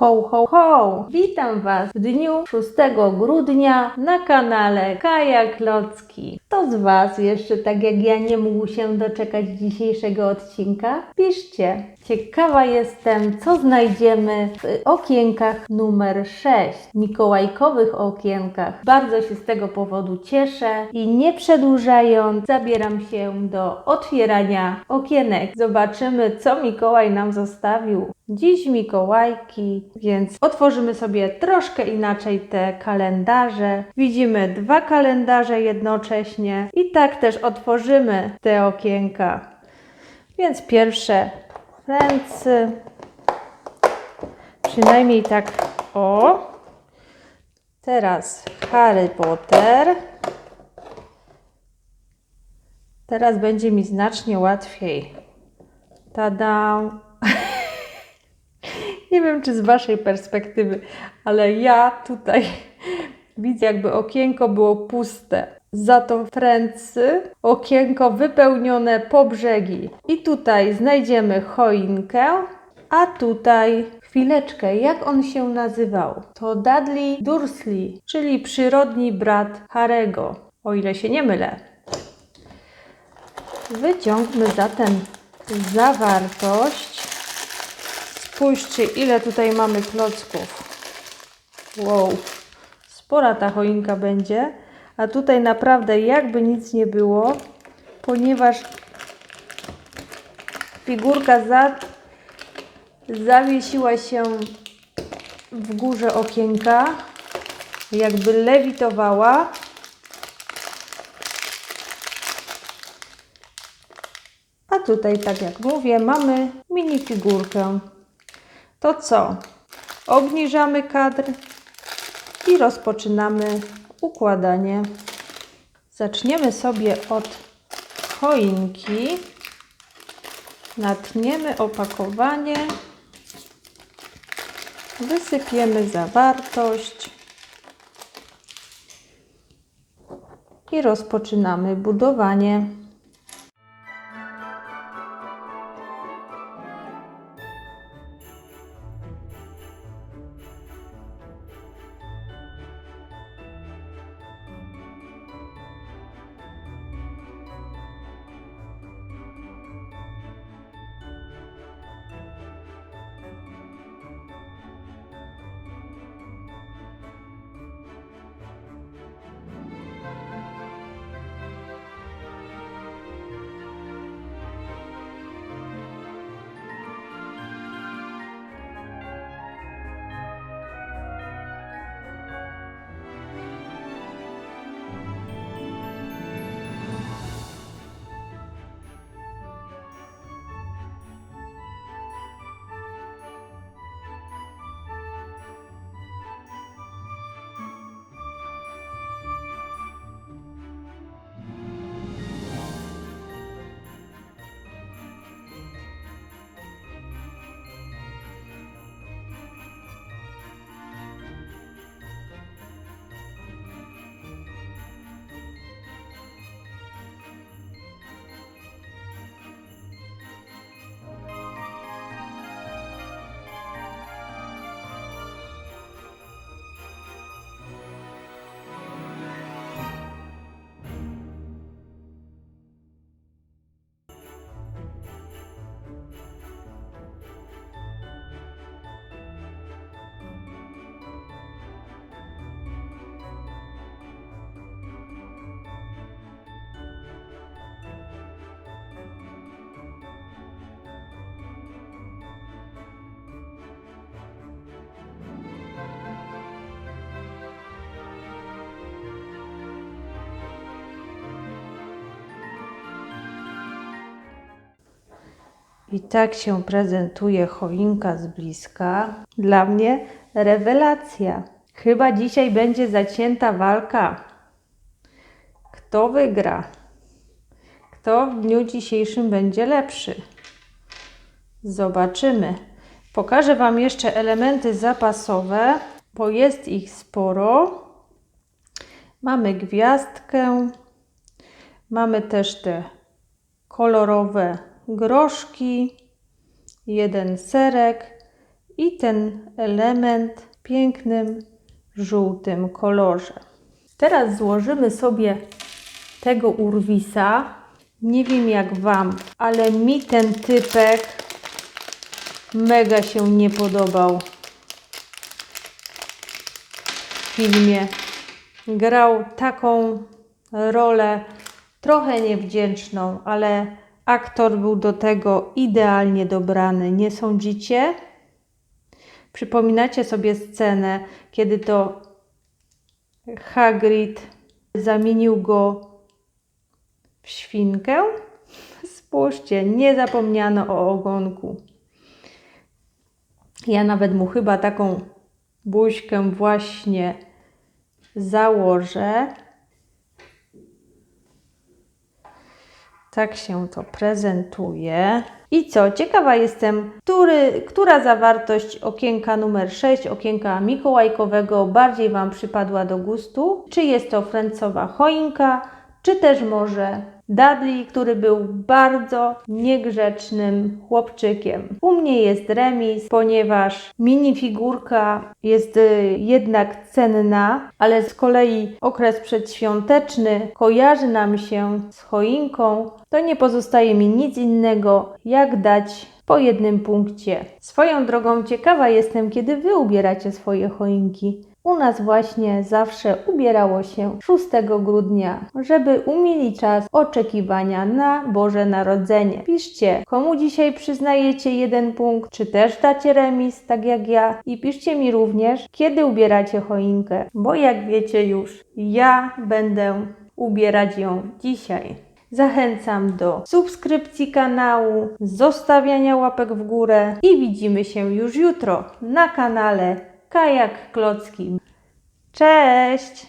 Ho, ho, ho! Witam Was w dniu 6 grudnia na kanale Kaja Klocki. Kto z Was jeszcze tak jak ja nie mógł się doczekać dzisiejszego odcinka? Piszcie. Ciekawa jestem, co znajdziemy w okienkach numer 6, mikołajkowych okienkach. Bardzo się z tego powodu cieszę i nie przedłużając, zabieram się do otwierania okienek. Zobaczymy, co Mikołaj nam zostawił. Dziś Mikołajki, więc otworzymy sobie troszkę inaczej te kalendarze. Widzimy dwa kalendarze jednocześnie i tak też otworzymy te okienka. Więc pierwsze ręce, przynajmniej tak o. Teraz Harry Potter. Teraz będzie mi znacznie łatwiej. Tada! Nie wiem, czy z Waszej perspektywy, ale ja tutaj widzę, jakby okienko było puste. Za to w ręcy okienko wypełnione po brzegi. I tutaj znajdziemy choinkę, a tutaj chwileczkę, jak on się nazywał? To Dudley Dursley, czyli przyrodni brat Harego, o ile się nie mylę. Wyciągmy zatem zawartość. Spójrzcie, ile tutaj mamy klocków. Wow, spora ta choinka będzie. A tutaj naprawdę jakby nic nie było, ponieważ figurka za, zawiesiła się w górze okienka, jakby lewitowała. A tutaj, tak jak mówię, mamy minifigurkę. To co? Obniżamy kadr i rozpoczynamy układanie. Zaczniemy sobie od choinki. Natniemy opakowanie. Wysypiemy zawartość. I rozpoczynamy budowanie. I tak się prezentuje choinka z bliska. Dla mnie rewelacja. Chyba dzisiaj będzie zacięta walka. Kto wygra? Kto w dniu dzisiejszym będzie lepszy? Zobaczymy. Pokażę Wam jeszcze elementy zapasowe, bo jest ich sporo. Mamy gwiazdkę, mamy też te kolorowe groszki, jeden serek i ten element w pięknym żółtym kolorze. Teraz złożymy sobie tego urwisa. Nie wiem jak Wam, ale mi ten typek mega się nie podobał w filmie. Grał taką rolę trochę niewdzięczną, ale aktor był do tego idealnie dobrany. Nie sądzicie? Przypominacie sobie scenę, kiedy to Hagrid zamienił go w świnkę? Spójrzcie, nie zapomniano o ogonku. Ja nawet mu chyba taką buźkę właśnie założę. Tak się to prezentuje. I co? Ciekawa jestem, który, która zawartość okienka numer 6, okienka mikołajkowego, bardziej Wam przypadła do gustu. Czy jest to fręcowa choinka, czy też może Dudley, który był bardzo niegrzecznym chłopczykiem. U mnie jest remis, ponieważ minifigurka jest y, jednak cenna, ale z kolei okres przedświąteczny kojarzy nam się z choinką. To nie pozostaje mi nic innego, jak dać po jednym punkcie. Swoją drogą ciekawa jestem, kiedy Wy ubieracie swoje choinki. U nas właśnie zawsze ubierało się 6 grudnia, żeby umilić czas oczekiwania na Boże Narodzenie. Piszcie, komu dzisiaj przyznajecie jeden punkt, czy też dacie remis, tak jak ja. I piszcie mi również, kiedy ubieracie choinkę, bo jak wiecie już, ja będę ubierać ją dzisiaj. Zachęcam do subskrypcji kanału, zostawiania łapek w górę i widzimy się już jutro na kanale Kajak Klocki. Cześć!